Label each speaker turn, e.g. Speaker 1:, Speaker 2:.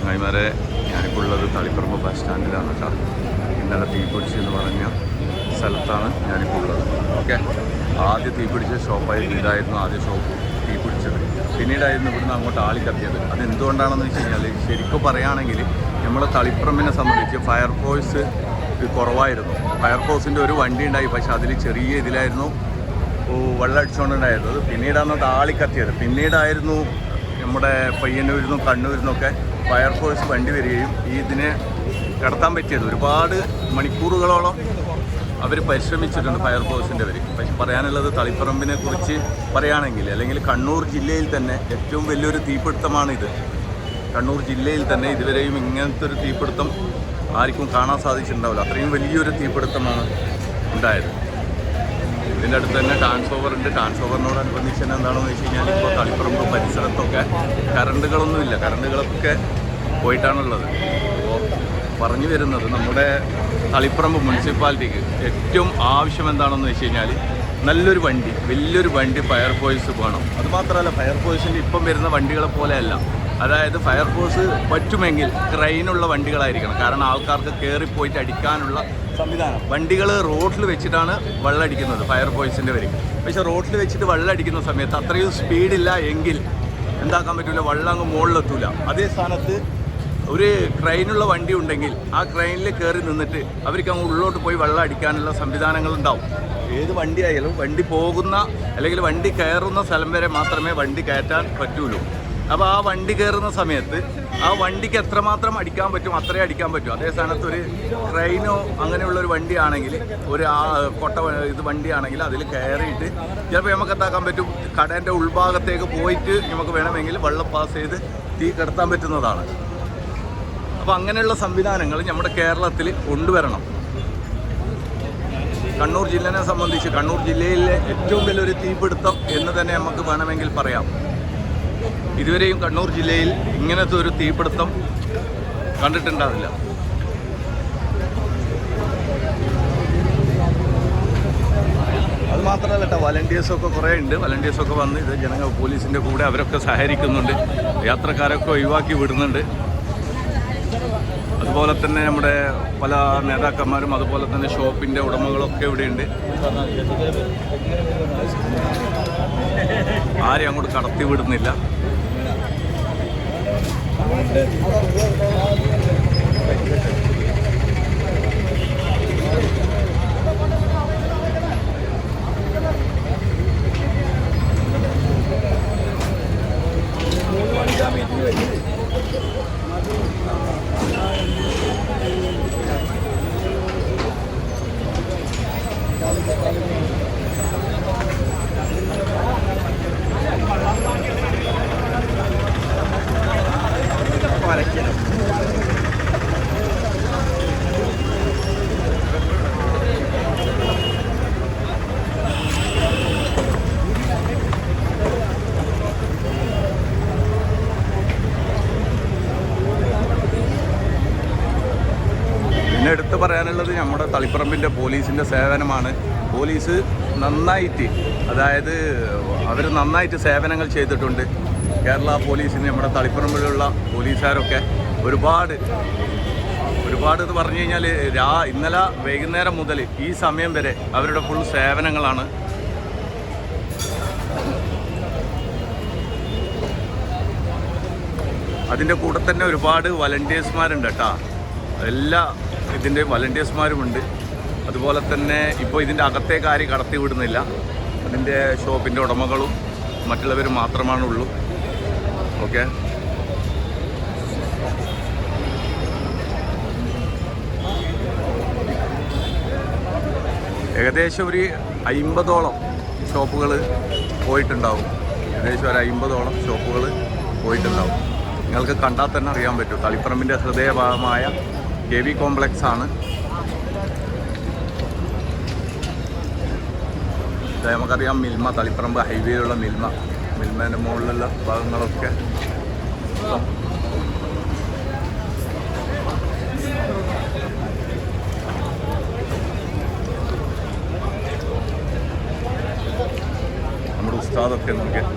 Speaker 1: ചങ്ങായിമാരെ ഞാനിപ്പോൾ ഉള്ളത് തളിപ്പറമ്പ് ബസ് സ്റ്റാൻഡിലാണ് കേട്ടോ ഇന്നലെ തീപിടിച്ച് എന്ന് പറഞ്ഞ സ്ഥലത്താണ് ഞാനിപ്പോൾ ഉള്ളത് ഓക്കെ? ആദ്യം തീപിടിച്ച ഷോപ്പായിരുന്നു ഇതായിരുന്നു ആദ്യ ഷോപ്പ് തീപിടിച്ചത് പിന്നീടായിരുന്നു ഇവിടുന്ന് അങ്ങോട്ട് ആളി കത്തിയത്. അത് എന്തുകൊണ്ടാണെന്ന് വെച്ച് കഴിഞ്ഞാൽ ശരിക്കും പറയുകയാണെങ്കിൽ നമ്മൾ തളിപ്പറമ്പിനെ സംബന്ധിച്ച് ഫയർഫോഴ്സ് കുറവായിരുന്നു. ഫയർഫോഴ്സിന്റെ ഒരു വണ്ടി ഉണ്ടായി പക്ഷേ അതിൽ ചെറിയ ഇതിലായിരുന്നു ഓ, വെള്ളം അടിച്ചുകൊണ്ടുണ്ടായിരുന്നത് പിന്നീടാണ് അത് ആളി കത്തിയത് പിന്നീടായിരുന്നു നമ്മുടെ പയ്യന്നൂരിൽ നിന്നും കണ്ണൂരിൽ നിന്നൊക്കെ ഫയർഫോഴ്സ് വണ്ടി വരികയും ഈ ഇതിനെ കടത്താൻ പറ്റിയത്. ഒരുപാട് മണിക്കൂറുകളോളം അവർ പരിശ്രമിച്ചിട്ടുണ്ട് ഫയർഫോഴ്സിന്റെ അവർ പക്ഷെ പറയാനുള്ളത് തളിപ്പറമ്പിനെ കുറിച്ച് പറയുകയാണെങ്കിൽ അല്ലെങ്കിൽ കണ്ണൂർ ജില്ലയിൽ തന്നെ ഏറ്റവും വലിയൊരു തീപിടുത്തമാണിത് കണ്ണൂർ ജില്ലയിൽ തന്നെ ഇതുവരെയും ഇങ്ങനത്തെ ഒരു തീപിടുത്തം ആർക്കും കാണാൻ സാധിച്ചിട്ടുണ്ടാവില്ല. അത്രയും വലിയൊരു തീപിടുത്തമാണ് ഉണ്ടായത്. ഇതിന്റെ അടുത്ത് തന്നെ ട്രാൻസ്ഫോവർ ഉണ്ട്. ട്രാൻസ്ഫോവറിനോടനുബന്ധിച്ച് തന്നെ എന്താണെന്ന് വെച്ച് കഴിഞ്ഞാൽ ഇപ്പോൾ തളിപ്പറമ്പ് പരിസരത്തൊക്കെ കറണ്ടുകളൊന്നുമില്ല കറണ്ടുകളൊക്കെ പോയിട്ടാണുള്ളത്. അപ്പോൾ പറഞ്ഞു വരുന്നത് നമ്മുടെ തളിപ്പറമ്പ് മുനിസിപ്പാലിറ്റിക്ക് ഏറ്റവും ആവശ്യം എന്താണെന്ന് വെച്ച് കഴിഞ്ഞാൽ നല്ലൊരു വണ്ടി വലിയൊരു വണ്ടി ഫയർഫോഴ്സ് വേണം. അതുമാത്രമല്ല ഫയർഫോഴ്സിന്റെ ഇപ്പം വരുന്ന വണ്ടികളെ പോലെയല്ല. അതായത് ഫയർഫോഴ്സ് പറ്റുമെങ്കിൽ ക്രെയിനുള്ള വണ്ടികളായിരിക്കണം. കാരണം ആൾക്കാർക്ക് കയറിപ്പോയിട്ട് അടിക്കാനുള്ള സംവിധാനം. വണ്ടികൾ റോഡിൽ വെച്ചിട്ടാണ് വെള്ളം അടിക്കുന്നത് ഫയർഫോഴ്സിന്റെ വരിക പക്ഷേ റോഡിൽ വെച്ചിട്ട് വെള്ളം അടിക്കുന്ന സമയത്ത് അത്രയും സ്പീഡില്ല എങ്കിൽ എന്താക്കാൻ പറ്റില്ല വെള്ളം അങ്ങ് മുകളിലെത്തൂല. അതേ സ്ഥാനത്ത് ഒരു ക്രെയിനുള്ള വണ്ടി ഉണ്ടെങ്കിൽ ആ ക്രെയിനിൽ കയറി നിന്നിട്ട് അവർക്ക് അങ്ങ് ഉള്ളോട്ട് പോയി വെള്ളം അടിക്കാനുള്ള സംവിധാനങ്ങൾ ഉണ്ടാവും. ഏത് വണ്ടി ആയാലും വണ്ടി പോകുന്ന അല്ലെങ്കിൽ വണ്ടി കയറുന്ന സ്ഥലം വരെ മാത്രമേ വണ്ടി കയറ്റാൻ പറ്റുള്ളൂ അപ്പോൾ ആ വണ്ടി കയറുന്ന സമയത്ത് ആ വണ്ടിക്ക് എത്രമാത്രം അടിക്കാൻ പറ്റും അത്രേ അടിക്കാൻ പറ്റും. അതേ സ്ഥാനത്ത് ഒരു ട്രെയിനോ അങ്ങനെയുള്ള ഒരു വണ്ടിയാണെങ്കിൽ ഒരു ആ കൊട്ട ഇത് വണ്ടിയാണെങ്കിൽ അതിൽ കയറിയിട്ട് ചിലപ്പോൾ നമുക്ക് എന്താക്കാൻ പറ്റും? കടേന്റെ ഉൾഭാഗത്തേക്ക് പോയിട്ട് നമുക്ക് വേണമെങ്കിൽ വെള്ളം പാസ് ചെയ്ത് തീ കിടത്താൻ പറ്റുന്നതാണ്. അപ്പോൾ അങ്ങനെയുള്ള സംവിധാനങ്ങൾ നമ്മുടെ കേരളത്തിൽ കൊണ്ടുവരണം. കണ്ണൂർ ജില്ലനെ സംബന്ധിച്ച് കണ്ണൂർ ജില്ലയിലെ ഏറ്റവും വലിയൊരു തീപിടുത്തം എന്ന് തന്നെ നമുക്ക് വേണമെങ്കിൽ പറയാം. ഇതുവരെയും കണ്ണൂർ ജില്ലയിൽ ഇങ്ങനത്തെ ഒരു തീപിടുത്തം കണ്ടിട്ടുണ്ടാവില്ല. അത് മാത്രമല്ല കേട്ടോ വലണ്ടിയേഴ്സൊക്കെ കുറേ ഉണ്ട്. വലണ്ടിയേഴ്സൊക്കെ വന്ന് ഇത് ജനങ്ങൾ പോലീസിന്റെ കൂടെ അവരൊക്കെ സഹകരിക്കുന്നുണ്ട്. യാത്രക്കാരൊക്കെ ഒഴിവാക്കി വിടുന്നുണ്ട്. അതുപോലെ തന്നെ നമ്മുടെ പല നേതാക്കന്മാരും അതുപോലെ തന്നെ ഷോപ്പിന്റെ ഉടമകളൊക്കെ ഇവിടെയുണ്ട്. ആരെയും അങ്ങോട്ട് കടത്തി വിടുന്നില്ല. Para que പറയാനുള്ളത് നമ്മുടെ തളിപ്പറമ്പിന്റെ പോലീസിന്റെ സേവനമാണ്. പോലീസ് നന്നായിട്ട് അതായത് അവർ നന്നായിട്ട് സേവനങ്ങൾ ചെയ്തിട്ടുണ്ട്. കേരള പോലീസിന് നമ്മുടെ തളിപ്പറമ്പിലുള്ള പോലീസുകാരൊക്കെ ഒരുപാട് ഒരുപാട് എന്ന് പറഞ്ഞു കഴിഞ്ഞാൽ രാ ഇന്നലെ വൈകുന്നേരം മുതൽ ഈ സമയം വരെ അവരുടെ ഫുൾ സേവനങ്ങളാണ്. അതിന്റെ കൂടെ തന്നെ ഒരുപാട് വളണ്ടിയേഴ്സ്മാരുണ്ട് കേട്ടോ. എല്ലാ ഇതിന്റെ വളണ്ടിയേഴ്സ്മാരുമുണ്ട് അതുപോലെ തന്നെ ഇപ്പോൾ ഇതിന്റെ അകത്തേക്ക് ആരും കടത്തി വിടുന്നില്ല. അതിന്റെ ഷോപ്പിന്റെ ഉടമകളും മറ്റുള്ളവരും മാത്രമാണുള്ളൂ. ഓക്കെ? ഏകദേശം ഒരു അയിമ്പതോളം ഷോപ്പുകൾ പോയിട്ടുണ്ടാവും. ഏകദേശം ഒരു അയിമ്പതോളം ഷോപ്പുകൾ പോയിട്ടുണ്ടാവും. നിങ്ങൾക്ക് കണ്ടാൽ തന്നെ അറിയാൻ പറ്റും. തളിപ്പറമ്പിന്റെ ഹൃദയഭാഗമായ കെ വി കോംപ്ലക്സ് ആണ്. നമുക്കറിയാം മിൽമ തളിപ്പറമ്പ് ഹൈവേയിലുള്ള മിൽമ മിൽമേന്റെ മുകളിലുള്ള ഭാഗങ്ങളൊക്കെ. നമ്മുടെ ഉസ്താദൊക്കെ നോക്കിയാൽ